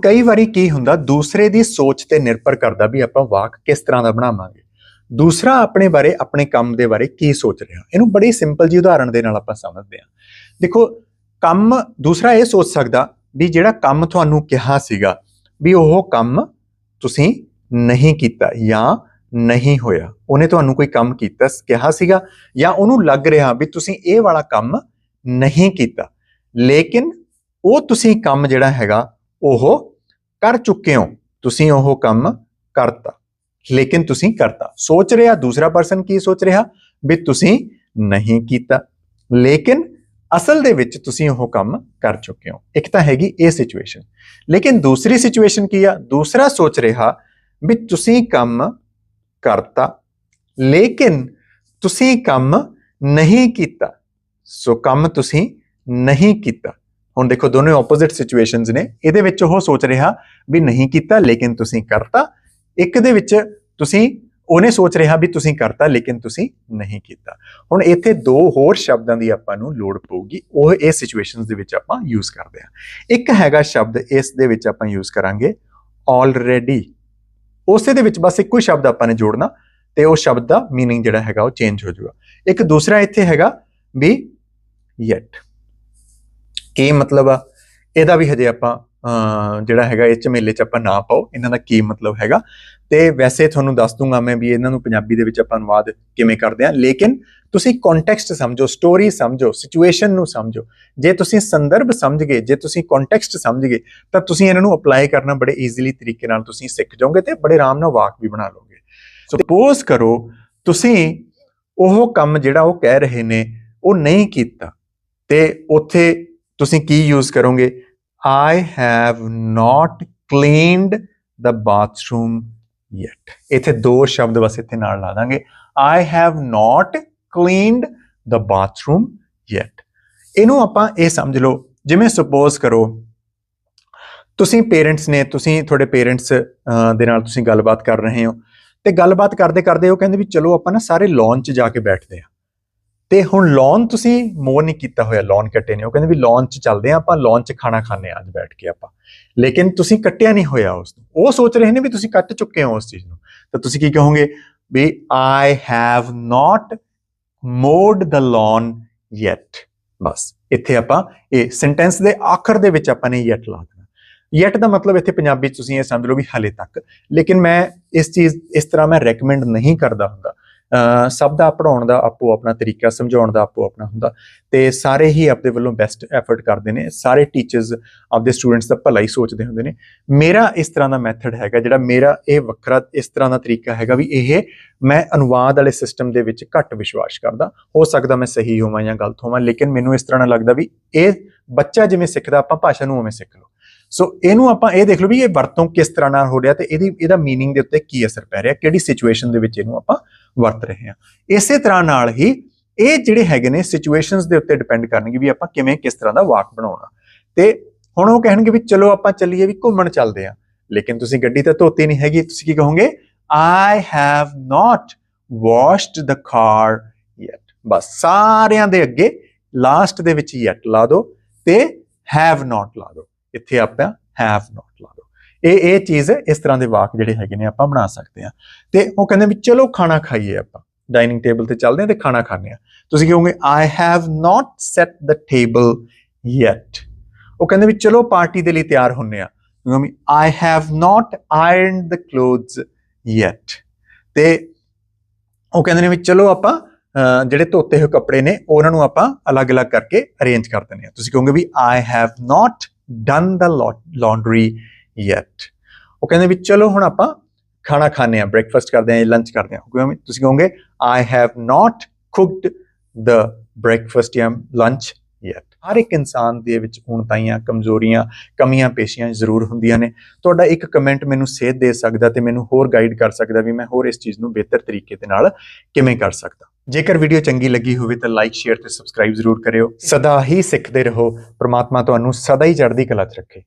ਕਈ ਵਾਰੀ ਕੀ ਹੁੰਦਾ, ਦੂਸਰੇ ਦੀ ਸੋਚ ਤੇ ਨਿਰਭਰ ਕਰਦਾ ਵੀ ਆਪਾਂ ਵਾਕ ਕਿਸ ਤਰ੍ਹਾਂ ਦਾ ਬਣਾਵਾਂਗੇ। ਦੂਸਰਾ ਆਪਣੇ ਬਾਰੇ, ਆਪਣੇ ਕੰਮ ਦੇ ਬਾਰੇ ਕੀ ਸੋਚ ਰਿਹਾ ਇਹਨੂੰ ਬੜੀ ਸਿੰਪਲ ਜੀ ਉਦਾਹਰਣ ਦੇ ਨਾਲ ਆਪਾਂ ਸਮਝਦੇ ਹਾਂ। ਦੇਖੋ, ਕੰਮ, ਦੂਸਰਾ ਇਹ ਸੋਚ ਸਕਦਾ ਵੀ ਜਿਹੜਾ ਕੰਮ ਤੁਹਾਨੂੰ ਕਿਹਾ ਸੀਗਾ ਵੀ ਉਹ ਕੰਮ ਤੁਸੀਂ ਨਹੀਂ ਕੀਤਾ ਜਾਂ ਨਹੀਂ ਹੋਇਆ। ਉਹਨੇ ਤੁਹਾਨੂੰ ਕੋਈ ਕੰਮ ਕੀਤਾ, ਕਿਹਾ ਸੀਗਾ ਜਾਂ ਉਹਨੂੰ ਲੱਗ ਰਿਹਾ ਵੀ ਤੁਸੀਂ ਇਹ ਵਾਲਾ ਕੰਮ ਨਹੀਂ ਕੀਤਾ। ਲੇਕਿਨ ਉਹ ਤੁਸੀਂ ਕੰਮ ਜਿਹੜਾ ਹੈਗਾ, ਉਹ ਕਰ ਚੁੱਕੇ ਹੋ। ਤੁਸੀਂ ਉਹ ਕੰਮ ਕਰਤਾ। ਲੇਕਿਨ ਤੁਸੀਂ ਕਰਤਾ। ਸੋਚ ਰਿਹਾ, ਦੂਸਰਾ ਪਰਸਨ ਕੀ ਸੋਚ ਰਿਹਾ? ਵੀ ਤੁਸੀਂ ਨਹੀਂ ਕੀਤਾ। ਲੇਕਿਨ ਅਸਲ ਦੇ ਵਿੱਚ ਤੁਸੀਂ ਉਹ ਕੰਮ ਕਰ ਚੁੱਕੇ ਹੋ। ਇੱਕ ਤਾਂ ਹੈਗੀ ਇਹ ਸਿਚੁਏਸ਼ਨ ਲੇਕਿਨ ਦੂਸਰੀ ਸਿਚੁਏਸ਼ਨ ਕੀ ਆ? ਦੂਸਰਾ ਸੋਚ ਰਿਹਾ ਵੀ ਤੁਸੀਂ ਕੰਮ ਕਰਤਾ। ਲੇਕਿਨ ਤੁਸੀਂ ਕੰਮ ਨਹੀਂ ਕੀਤਾ। ਸੋ ਕੰਮ ਤੁਸੀਂ ਨਹੀਂ ਕੀਤਾ। ਹੁਣ ਦੇਖੋ ਦੋਨੇ ਆਪੋਜ਼ਿਟ ਸਿਚੁਏਸ਼ਨਸ ਨੇ ਇਹਦੇ ਵਿੱਚ ਉਹ ਸੋਚ ਰਿਹਾ ਵੀ ਨਹੀਂ ਕੀਤਾ ਲੇਕਿਨ ਤੁਸੀਂ ਕਰਤਾ ਇੱਕ ਦੇ ਵਿੱਚ ਤੁਸੀਂ ਉਹਨੇ ਸੋਚ ਰਿਹਾ ਵੀ ਤੁਸੀਂ ਕਰਤਾ ਲੇਕਿਨ ਤੁਸੀਂ ਨਹੀਂ ਕੀਤਾ ਹੁਣ ਇੱਥੇ ਦੋ ਹੋਰ ਸ਼ਬਦਾਂ ਦੀ ਆਪਾਂ ਨੂੰ ਲੋੜ ਪਊਗੀ ਉਹ ਇਹ ਸਿਚੁਏਸ਼ਨਸ ਦੇ ਵਿੱਚ ਆਪਾਂ ਯੂਜ਼ ਕਰਦੇ ਹਾਂ ਇੱਕ ਹੈਗਾ ਸ਼ਬਦ ਇਸ ਦੇ ਵਿੱਚ ਆਪਾਂ ਯੂਜ਼ ਕਰਾਂਗੇ ਆਲਰੇਡੀ ਉਸੇ ਦੇ ਵਿੱਚ ਬਸ ਇੱਕੋ ਹੀ ਸ਼ਬਦ ਆਪਾਂ ਨੇ ਜੋੜਨਾ ਤੇ ਉਹ ਸ਼ਬਦ ਦਾ मीनिंग ਜਿਹੜਾ ਹੈਗਾ ਉਹ ਚੇਂਜ ਹੋ ਜਾਊਗਾ ਇੱਕ ਦੂਸਰਾ ਇੱਥੇ ਹੈਗਾ ਵੀ ਯੈਟ ਕੀ ਮਤਲਬ ਆ? ਇਹਦਾ ਵੀ ਹਜੇ ਆਪਾਂ ਜਿਹੜਾ ਹੈਗਾ, ਇਹ ਝਮੇਲੇ ਚ ਆਪਾਂ ਨਾ ਪਾਓ। ਇਹਨਾਂ ਦਾ ਕੀ ਮਤਲਬ ਹੈਗਾ? ਤੇ ਵੈਸੇ ਤੁਹਾਨੂੰ ਦੱਸ ਦੂੰਗਾ ਮੈਂ ਵੀ ਇਹਨਾਂ ਨੂੰ ਪੰਜਾਬੀ ਦੇ ਵਿੱਚ ਆਪਾਂ ਅਨੁਵਾਦ ਕਿਵੇਂ ਕਰਦੇ ਆ। ਲੇਕਿਨ ਤੁਸੀਂ ਕੰਟੈਕਸਟ ਸਮਝੋ ਸਟੋਰੀ ਸਮਝੋ ਸਿਚੁਏਸ਼ਨ ਨੂੰ ਸਮਝੋ। ਜੇ ਤੁਸੀਂ ਸੰਦਰਭ ਸਮਝ ਗਏ, ਜੇ ਤੁਸੀਂ ਕੰਟੈਕਸਟ ਸਮਝ ਗਏ, ਤਾਂ ਤੁਸੀਂ ਇਹਨਾਂ ਨੂੰ ਅਪਲਾਈ ਕਰਨਾ ਬੜੇ ਈਜ਼ੀਲੀ ਤਰੀਕੇ ਨਾਲ ਤੁਸੀਂ ਸਿੱਖ ਜਾਓਗੇ ਤੇ ਬੜੇ ਆਰਾਮ ਨਾਲ ਵਾਕ ਵੀ ਬਣਾ ਲਓਗੇ। ਸੋ ਸਪੋਜ਼ ਕਰੋ ਤੁਸੀਂ ਉਹ ਕੰਮ ਜਿਹੜਾ ਉਹ ਕਹਿ ਰਹੇ ਨੇ, ਉਹ ਨਹੀਂ ਕੀਤਾ ਤੇ ਉੱਥੇ ਤੁਸੀਂ ਕੀ ਯੂਜ਼ ਕਰੋਗੇ? I have not cleaned the bathroom yet. ਇੱਥੇ ਦੋ ਸ਼ਬਦ ਬਸ ਇੱਥੇ ਨਾਲ ਲਾ ਦਾਂਗੇ। I have not cleaned the bathroom yet. ਇਹਨੂੰ ਆਪਾਂ ਇਹ ਸਮਝ ਲਓ। ਜਿਵੇਂ ਸਪੋਜ਼ ਕਰੋ, ਤੁਸੀਂ ਪੇਰੈਂਟਸ ਨੇ, ਤੁਸੀਂ ਤੁਹਾਡੇ ਪੇਰੈਂਟਸ ਦੇ ਨਾਲ ਤੁਸੀਂ ਗੱਲਬਾਤ ਕਰ ਰਹੇ ਹੋ। ਤੇ ਗੱਲਬਾਤ ਕਰਦੇ ਕਰਦੇ ਉਹ ਕਹਿੰਦੇ ਵੀ ਚਲੋ ਆਪਾਂ ਨਾ ਸਾਰੇ ਲੌਨ 'ਚ ਜਾ ਕੇ ਬੈਠਦੇ ਆ ਤੇ ਹੁਣ ਲੌਨ ਤੁਸੀਂ ਮੋਰ ਨਹੀਂ ਕੀਤਾ ਹੋਇਆ ਲੌਨ ਕੱਟੇ ਨੇ। ਉਹ ਕਹਿੰਦੇ ਵੀ ਲੌਨ 'ਚ ਚੱਲਦੇ ਆ ਆਪਾਂ ਲੌਨ 'ਚ ਖਾਣਾ ਖਾਣੇ ਆ ਅੱਜ ਬੈਠ ਕੇ ਆਪਾਂ। ਲੇਕਿਨ ਤੁਸੀਂ ਕੱਟਿਆ ਨਹੀਂ ਹੋਇਆ ਉਸ ਨੂੰ। ਉਹ ਸੋਚ ਰਹੇ ਨੇ ਵੀ ਤੁਸੀਂ ਕੱਟ ਚੁੱਕੇ ਹੋ ਉਸ ਚੀਜ਼ ਨੂੰ। ਤਾਂ ਤੁਸੀਂ ਕੀ ਕਹੋਗੇ? ਵੀ I have not mowed the lawn yet ਬਸ, ਇੱਥੇ ਆਪਾਂ ਇਹ ਸੈਂਟੈਂਸ ਦੇ ਆਖਰ ਦੇ ਵਿੱਚ ਆਪਾਂ ਨੇ yet ਲਾ ਦੇਣਾ। Yet ਦਾ ਮਤਲਬ ਇੱਥੇ ਪੰਜਾਬੀ 'ਚ ਤੁਸੀਂ ਇਹ ਸਮਝ ਲਓ ਵੀ ਹਲੇ ਤੱਕ। ਲੇਕਿਨ ਮੈਂ ਇਸ ਚੀਜ਼, ਇਸ ਤਰ੍ਹਾਂ ਮੈਂ ਰეკਮੈਂਡ ਨਹੀਂ ਕਰਦਾ ਹੁੰਦਾ। ਸਭ ਦਾ ਪੜਾਉਣ ਦਾ ਆਪੋ ਆਪਣਾ ਤਰੀਕਾ ਸਮਝਾਉਣ ਦਾ ਆਪੋ ਆਪਣਾ ਹੁੰਦਾ ਤੇ ਸਾਰੇ ਹੀ ਆਪਣੇ ਵੱਲੋਂ ਬੈਸਟ ਐਫਰਟ ਕਰਦੇ ਨੇ ਸਾਰੇ ਟੀਚਰਸ ਆਪਦੇ ਸਟੂਡੈਂਟਸ ਦਾ ਭਲਾ ਹੀ ਸੋਚਦੇ ਹੁੰਦੇ ਨੇ ਮੇਰਾ ਇਸ ਤਰ੍ਹਾਂ ਦਾ ਮੈਥਡ ਹੈਗਾ ਜਿਹੜਾ ਮੇਰਾ ਇਹ ਵੱਖਰਾ ਇਸ ਤਰ੍ਹਾਂ ਦਾ ਤਰੀਕਾ ਹੈਗਾ ਵੀ ਇਹ ਮੈਂ ਅਨੁਵਾਦ ਵਾਲੇ ਸਿਸਟਮ ਦੇ ਵਿੱਚ ਘੱਟ ਵਿਸ਼ਵਾਸ ਕਰਦਾ ਹੋ ਸਕਦਾ ਮੈਂ ਸਹੀ ਹੋਵਾਂ ਜਾਂ ਗਲਤ ਹੋਵਾਂ ਲੇਕਿਨ ਮੈਨੂੰ ਇਸ ਤਰ੍ਹਾਂ ਨਾਲ ਲੱਗਦਾ ਵੀ ਇਹ ਬੱਚਾ ਜਿਵੇਂ ਸਿੱਖਦਾ ਆਪਾਂ ਭਾਸ਼ਾ ਨੂੰ ਉਵੇਂ ਸਿੱਖ ਲਓ ਸੋ ਇਹਨੂੰ ਆਪਾਂ ਇਹ ਦੇਖ ਲਓ ਵੀ ਇਹ ਵਰਤੋਂ ਕਿਸ ਤਰ੍ਹਾਂ ਨਾਲ ਹੋ ਰਿਹਾ ਤੇ ਇਹਦੀ ਇਹਦਾ मीनिंग ਦੇ ਉੱਤੇ ਕੀ ਅਸਰ ਪੈ ਰਿਹਾ ਕਿਹੜੀ ਸਿਚੁਏਸ਼ਨ ਦੇ ਵਿੱਚ ਇਹਨੂੰ ਆਪਾਂ ਵਰਤ ਰਹੇ ਹਾਂ। ਇਸੇ ਤਰ੍ਹਾਂ ਨਾਲ ਹੀ ਇਹ ਜਿਹੜੇ ਹੈਗੇ ਨੇ ਸਿਚੁਏਸ਼ਨਸ ਦੇ ਉੱਤੇ ਡਿਪੈਂਡ ਕਰਨਗੇ ਵੀ ਆਪਾਂ ਕਿਵੇਂ ਕਿਸ ਤਰ੍ਹਾਂ ਦਾ ਵਾਕ ਬਣਾਉਣਾ। ਤੇ ਹੁਣ ਉਹ ਕਹਿਣਗੇ ਵੀ ਚਲੋ ਆਪਾਂ ਚੱਲੀਏ ਵੀ ਘੁੰਮਣ ਚੱਲਦੇ ਆ ਲੇਕਿਨ ਤੁਸੀਂ ਗੱਡੀ ਤਾਂ ਧੋਤੀ ਨਹੀਂ ਹੈਗੀ, ਤੁਸੀਂ ਕੀ ਕਹੋਗੇ? I have not washed the car yet ਬਸ ਸਾਰਿਆਂ ਦੇ ਅੱਗੇ ਲਾਸਟ ਦੇ ਵਿੱਚ ਯੈਟ ਲਾ ਦਿਓ ਤੇ ਹੈਵ not ਲਾ ਦਿਓ। ਇੱਥੇ ਆਪਾਂ ਹੈਵ not ਲਾ ਦਿਓ ਇਹ ਇਹ ਚੀਜ਼ ਇਸ ਤਰ੍ਹਾਂ ਦੇ ਵਾਕ ਜਿਹੜੇ ਹੈਗੇ ਨੇ ਆਪਾਂ ਬਣਾ ਸਕਦੇ ਆ ਤੇ ਉਹ ਕਹਿੰਦੇ ਵੀ ਚਲੋ ਖਾਣਾ ਖਾਈਏ ਆਪਾਂ। ਡਾਈਨਿੰਗ ਟੇਬਲ ਤੇ ਚੱਲਦੇ ਆ ਤੇ ਖਾਣਾ ਖਾਂਦੇ ਆ ਤੁਸੀਂ ਕਹੋਗੇ I have not set the table yet. ਉਹ ਕਹਿੰਦੇ ਵੀ ਚਲੋ ਪਾਰਟੀ ਦੇ ਲਈ ਤਿਆਰ ਹੁੰਨੇ ਆ ਕਹੋਗੇ I have not ironed the clothes yet. ਤੇ ਉਹ ਕਹਿੰਦੇ ਨੇ ਵੀ ਚਲੋ ਆਪਾਂ ਅਹ, ਜਿਹੜੇ ਧੋਤੇ ਹੋਏ ਕੱਪੜੇ ਨੇ ਉਹਨਾਂ ਨੂੰ ਆਪਾਂ ਅਲੱਗ-ਅਲੱਗ ਕਰਕੇ ਅਰੇਂਜ ਕਰ ਦਿੰਦੇ ਆ ਤੁਸੀਂ ਕਹੋਗੇ ਵੀ I have not done the lau- laundry ਉਹ ਕਹਿੰਦੇ ਵੀ ਚਲੋ ਹੁਣ ਆਪਾਂ ਖਾਣਾ ਖਾਣੇ ਆ ਬ੍ਰੇਕਫਾਸਟ ਕਰਦੇ ਆ ਲੰਚ ਕਰਦੇ ਆ ਕਿਉਂਕਿ ਤੁਸੀਂ ਕਹੋਗੇ, I have not cooked the breakfast ਜਾਂ lunch yet. ਹਰ ਇੱਕ ਇਨਸਾਨ ਦੇ ਵਿੱਚ ਉਣਤਾਈਆਂ ਕਮਜ਼ੋਰੀਆਂ, ਕਮੀਆਂ ਪੇਸ਼ੀਆਂ ਜ਼ਰੂਰ ਹੁੰਦੀਆਂ ਨੇ। ਤੁਹਾਡਾ ਇੱਕ ਕਮੈਂਟ ਮੈਨੂੰ ਸੇਧ ਦੇ ਸਕਦਾ ਤੇ ਮੈਨੂੰ ਹੋਰ ਗਾਈਡ ਕਰ ਸਕਦਾ ਵੀ ਮੈਂ ਹੋਰ ਇਸ ਚੀਜ਼ ਨੂੰ ਬਿਹਤਰ ਤਰੀਕੇ ਦੇ ਨਾਲ ਕਿਵੇਂ ਕਰ ਸਕਦਾ। ਜੇਕਰ ਵੀਡੀਓ ਚੰਗੀ ਲੱਗੀ ਹੋਵੇ ਤਾਂ ਲਾਈਕ ਸ਼ੇਅਰ ਤੇ ਸਬਸਕ੍ਰਾਈਬ ਜ਼ਰੂਰ ਕਰਿਓ। ਸਦਾ ਹੀ ਸਿੱਖਦੇ ਰਹੋ। ਪ੍ਰਮਾਤਮਾ ਤੁਹਾਨੂੰ ਸਦਾ ਹੀ ਚੜ੍ਹਦੀ ਕਲਾ 'ਚ ਰੱਖੇ।